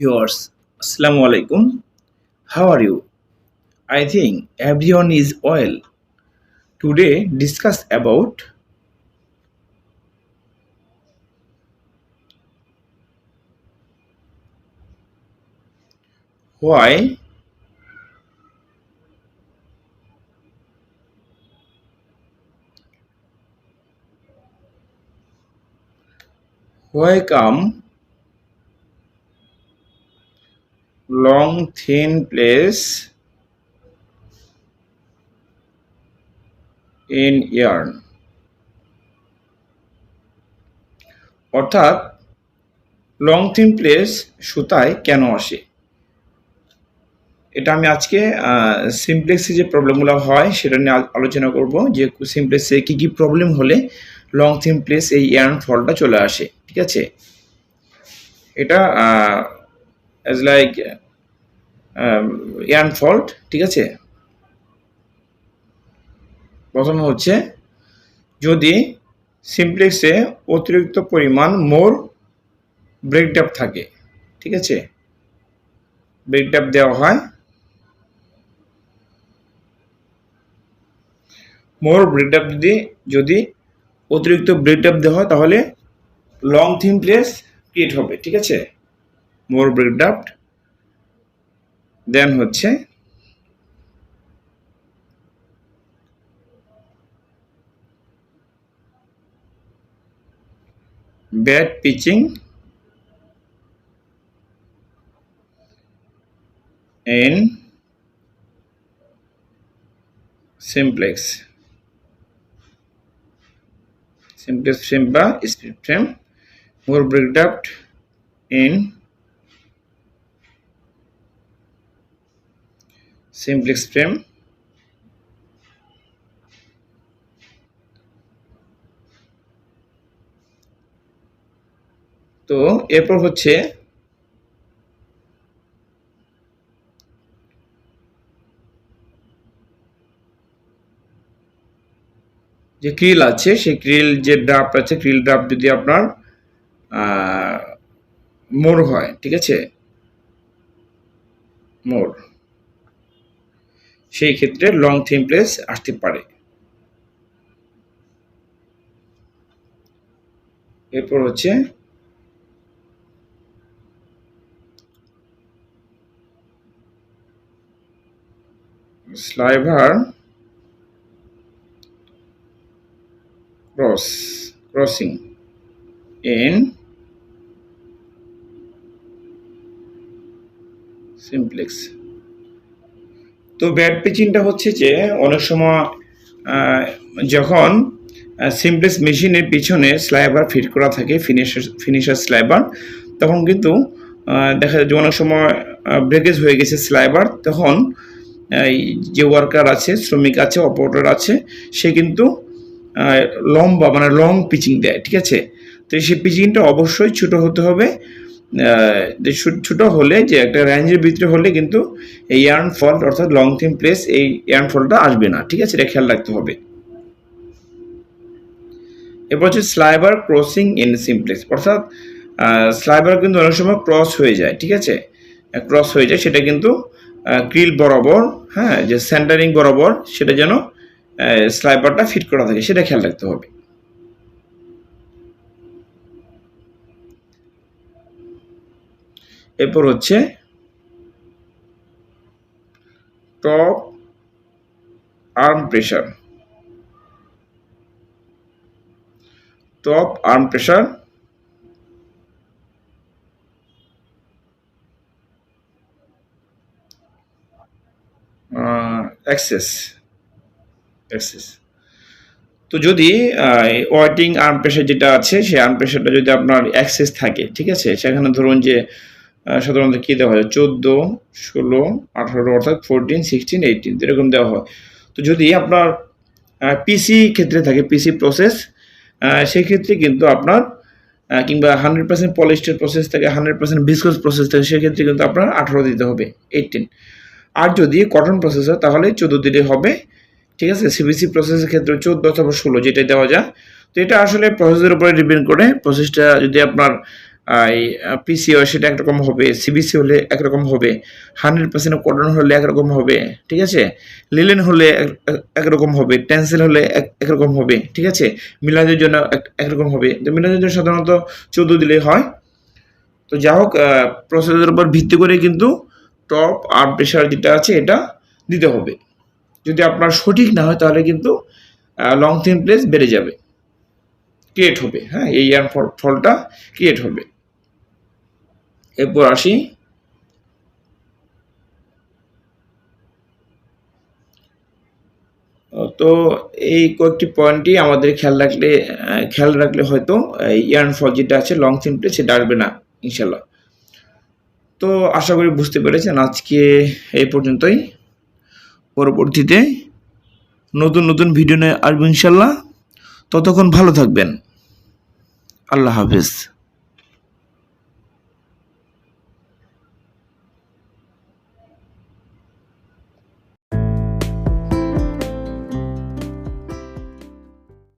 Viewers, Assalamu alaikum. How are you? I think everyone is well. Today discuss about why why come long thin place in yarn. অর্থাৎ long thin place সুতায় কেন আসে? এটা আমি আজকে সিমপ্লেক্সে যে প্রবলেমগুলো হয়, সেটা নিয়ে আলোচনা করব যে সিমপ্লেক্সে কী কী প্রবলেম হলে লং থিন প্লেস এই ইয়ার্ন ফলটা চলে আসে, ঠিক আছে? এটা অ্যাজ লাইক ইয়ার্ন ফল্ট, ঠিক আছে? প্রথমে হচ্ছে, যদি সিমপ্লেক্সে অতিরিক্ত পরিমাণ মোর ব্রেকডাপ থাকে, ঠিক আছে? ব্রেকডাপ দেওয়া হয়, মোর ব্রেকডাপ যদি যদি অতিরিক্ত ব্রেকডাপ দেওয়া হয়, তাহলে লং থিম প্লেস ক্রিয়েট হবে, ঠিক আছে? মোর ব্রেকডাপ দেন হচ্ছে bad piecing in simplex simplex frame বা split frame more breakduct in simplex frame তো এরপর হচ্ছে যে ক্রিল আছে, সেই ক্রিল যে ড্রাফট আছে, ক্রিল ড্রাফট যদি আপনার মোর হয়, ঠিক আছে? মোর সেই ক্ষেত্রে লং থিম প্লেস আসতে পারে। এরপর হচ্ছে sliver cross crossing in simplex তো ব্যাড পিচিংটা হচ্ছে যে অনেক সময় যখন সিমপ্লেক্স মেশিনের পিছনে স্লাইবার ফিট করা থাকে, ফিনিশার ফিনিশার স্লাইবার, তখন কিন্তু দেখা যায় যে অনেক সময় ব্রেকেজ হয়ে গেছে স্লাইবার, তখন যে ওয়ার্কার আছে, শ্রমিক আছে, অপারেটর আছে, সে কিন্তু লম্বা মানে লং পিচিং দেয়, ঠিক আছে? তো সেই পিচিংটা অবশ্যই ছোট হতে হবে ছোট হলে, যে একটা রেঞ্জের ভিতরে হলে কিন্তু এই ইয়ার্ন ফল্ট অর্থাৎ লং থিম প্লেস এই ইয়ার্ন ফলটা আসবে না, ঠিক আছে? এটা খেয়াল রাখতে হবে। এরপর হচ্ছে স্লাইবার ক্রসিং ইন সিমপ্লেক্স অর্থাৎ স্লাইবার কিন্তু অনেক সময় ক্রস হয়ে যায়, ঠিক আছে? ক্রস হয়ে যায়, সেটা কিন্তু ক্রিল বরাবর হ্যাঁ যে সেন্টারিং বরাবর, সেটা যেন স্লাইবারটা ফিট করা থাকে, সেটা খেয়াল রাখতে হবে। এরপর হচ্ছে top arm pressure top arm pressure excess excess তো যদি ওয়ার্টিং আর্ম প্রেশার যেটা আছে, সেই আর্ম প্রেশারটা যদি আপনার অ্যাক্সেস থাকে, ঠিক আছে? সেখানে ধরুন যে সাধারণত কী দেওয়া হয়? চোদ্দ, ষোলো, আঠারো, অর্থাৎ ফোরটিন সিক্সটিন এইটিন এরকম দেওয়া হয়। তো যদি আপনার পিসি ক্ষেত্রে থাকে পিসি প্রসেস সেই ক্ষেত্রে কিন্তু আপনার কিংবা হান্ড্রেড পার্সেন্ট পলিস্টার প্রসেস থাকে হান্ড্রেড পার্সেন্ট বিসকস প্রসেস থাকে সেক্ষেত্রে কিন্তু আপনার আঠারো দিতে হবে এইটিন আর যদি কটন প্রসেস হয়, তাহলে চোদ্দ দিলে হবে, ঠিক আছে? সিবিসি প্রসেসের ক্ষেত্রে চোদ্দ অথবা ষোলো যেটা দেওয়া যায় তো এটা আসলে প্রসেসের উপরে ডিপেন্ড করে। প্রসেসটা যদি আপনার পিসিও সেটা একরকম হবে সিবিসি হলে একরকম হবে হান্ড্রেড পার্সেন্ট কটন হলে একরকম হবে, ঠিক আছে? লিলেন হলে এক- এক- একরকম হবে টেন্সিল হলে এক- একরকম হবে, ঠিক আছে? মিলাদের জন্য এক- একরকম হবে। তো মিলাজের জন্য সাধারণত চোদ্দ দিলেই হয়। তো যা হোক প্রসেসের উপর ভিত্তি করে কিন্তু টপ আর প্রেশার যেটা আছে এটা দিতে হবে। যদি আপনার সঠিক না হয়, তাহলে কিন্তু লং থিন প্লেস বেড়ে যাবে। ক্রিয়েট হবে হ্যাঁ? এই ফলটা ক্রিয়েট হবে। এরপর আসি। তো এই কয়েকটি পয়েন্টই আমাদের খেয়াল রাখলে খেয়াল রাখলে হয়তো ইয়ার্ন ফল যেটা আছে, লং প্লেস সেটা আসবে না ইনশাল্লাহ তো আশা করি বুঝতে পেরেছেন, আজকে এই পর্যন্তই। পরবর্তীতে নতুন নতুন ভিডিও নিয়ে আসব ইনশাল্লাহ ততক্ষণ ভালো থাকবেন। আল্লাহ হাফেজ।